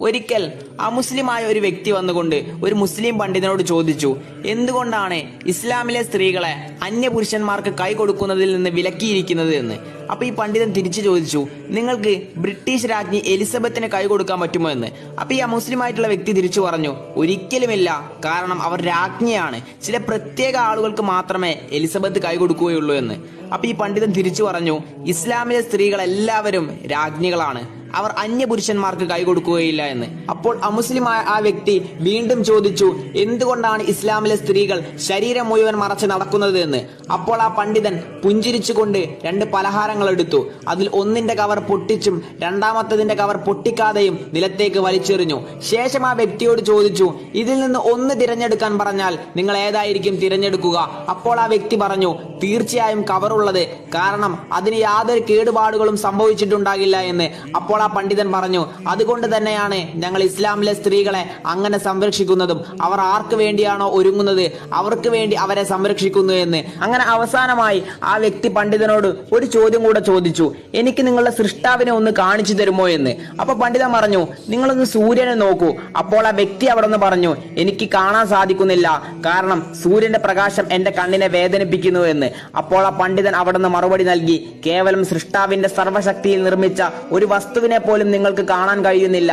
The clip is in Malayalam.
ഒരിക്കൽ അമുസ്ലിമായ ഒരു വ്യക്തി വന്നുകൊണ്ട് ഒരു മുസ്ലിം പണ്ഡിതനോട് ചോദിച്ചു എന്തുകൊണ്ടാണ് ഇസ്ലാമിലെ സ്ത്രീകളെ അന്യപുരുഷന്മാർക്ക് കൈ കൊടുക്കുന്നതിൽ നിന്ന് വിലക്കിയിരിക്കുന്നത് എന്ന്? അപ്പൊ ഈ പണ്ഡിതൻ തിരിച്ചു ചോദിച്ചു നിങ്ങൾക്ക് ബ്രിട്ടീഷ് രാജ്ഞി എലിസബത്തിന് കൈ കൊടുക്കാൻ പറ്റുമോ എന്ന്? അപ്പൊ ഈ അമുസ്ലിമായിട്ടുള്ള വ്യക്തി തിരിച്ചു പറഞ്ഞു ഒരിക്കലുമില്ല കാരണം അവർ രാജ്ഞിയാണ്. ചില പ്രത്യേക ആളുകൾക്ക് മാത്രമേ എലിസബത്ത് കൈ കൊടുക്കുകയുള്ളൂ എന്ന്. അപ്പൊ ഈ പണ്ഡിതൻ തിരിച്ചു പറഞ്ഞു ഇസ്ലാമിലെ സ്ത്രീകൾ എല്ലാവരും രാജ്ഞികളാണ്. അവർ അന്യപുരുഷന്മാർക്ക് പുരുഷന്മാർക്ക് കൈകൊടുക്കുകയില്ല എന്ന്. അപ്പോൾ അമുസ്ലിമായ ആ വ്യക്തി വീണ്ടും ചോദിച്ചു എന്തുകൊണ്ടാണ് ഇസ്ലാമിലെ സ്ത്രീകൾ ശരീരം മുഴുവൻ മറച്ച് നടക്കുന്നത് എന്ന്? അപ്പോൾ ആ പണ്ഡിതൻ പുഞ്ചിരിച്ചുകൊണ്ട് രണ്ട് പലഹാരങ്ങൾ എടുത്തു. അതിൽ ഒന്നിന്റെ കവർ പൊട്ടിച്ചും രണ്ടാമത്തതിന്റെ കവർ പൊട്ടിക്കാതെയും നിലത്തേക്ക് വലിച്ചെറിഞ്ഞു. ശേഷം ആ വ്യക്തിയോട് ചോദിച്ചു ഇതിൽ നിന്ന് ഒന്ന് തിരഞ്ഞെടുക്കാൻ പറഞ്ഞാൽ നിങ്ങൾ ഏതായിരിക്കും തിരഞ്ഞെടുക്കുക? അപ്പോൾ ആ വ്യക്തി പറഞ്ഞു തീർച്ചയായും കവറുള്ളത്. കാരണം അതിന് യാതൊരു കേടുപാടുകളും സംഭവിച്ചിട്ടുണ്ടാകില്ല എന്ന്. അപ്പോൾ ആ പണ്ഡിതൻ പറഞ്ഞു അതുകൊണ്ട് തന്നെയാണ് ഞങ്ങൾ ഇസ്ലാമിലെ സ്ത്രീകളെ അങ്ങനെ സംരക്ഷിക്കുന്നതും. അവർ ആർക്ക് വേണ്ടിയാണോ ഒരുങ്ങുന്നത്? അവർക്ക് വേണ്ടി അവരെ സംരക്ഷിക്കുന്നു എന്ന്. അങ്ങനെ അവസാനമായി ആ വ്യക്തി പണ്ഡിതനോട് ഒരു ചോദ്യം കൂടെ ചോദിച്ചു എനിക്ക് നിങ്ങളുടെ സൃഷ്ടാവിനെ ഒന്ന് കാണിച്ചു തരുമോ എന്ന്? അപ്പൊ പണ്ഡിതൻ പറഞ്ഞു നിങ്ങളൊന്ന് സൂര്യനെ നോക്കൂ. അപ്പോൾ ആ വ്യക്തി അവിടെ നിന്ന് പറഞ്ഞു എനിക്ക് കാണാൻ സാധിക്കുന്നില്ല. കാരണം സൂര്യന്റെ പ്രകാശം എന്റെ കണ്ണിനെ വേദനിപ്പിക്കുന്നു എന്ന്. അപ്പോൾ ആ പണ്ഡിതൻ അവിടെ നിന്ന് മറുപടി നൽകി കേവലം സൃഷ്ടാവിന്റെ സർവശക്തിയിൽ നിർമ്മിച്ച ഒരു വസ്തുവിനെ പോലും നിങ്ങൾക്ക് കാണാൻ കഴിയുന്നില്ല.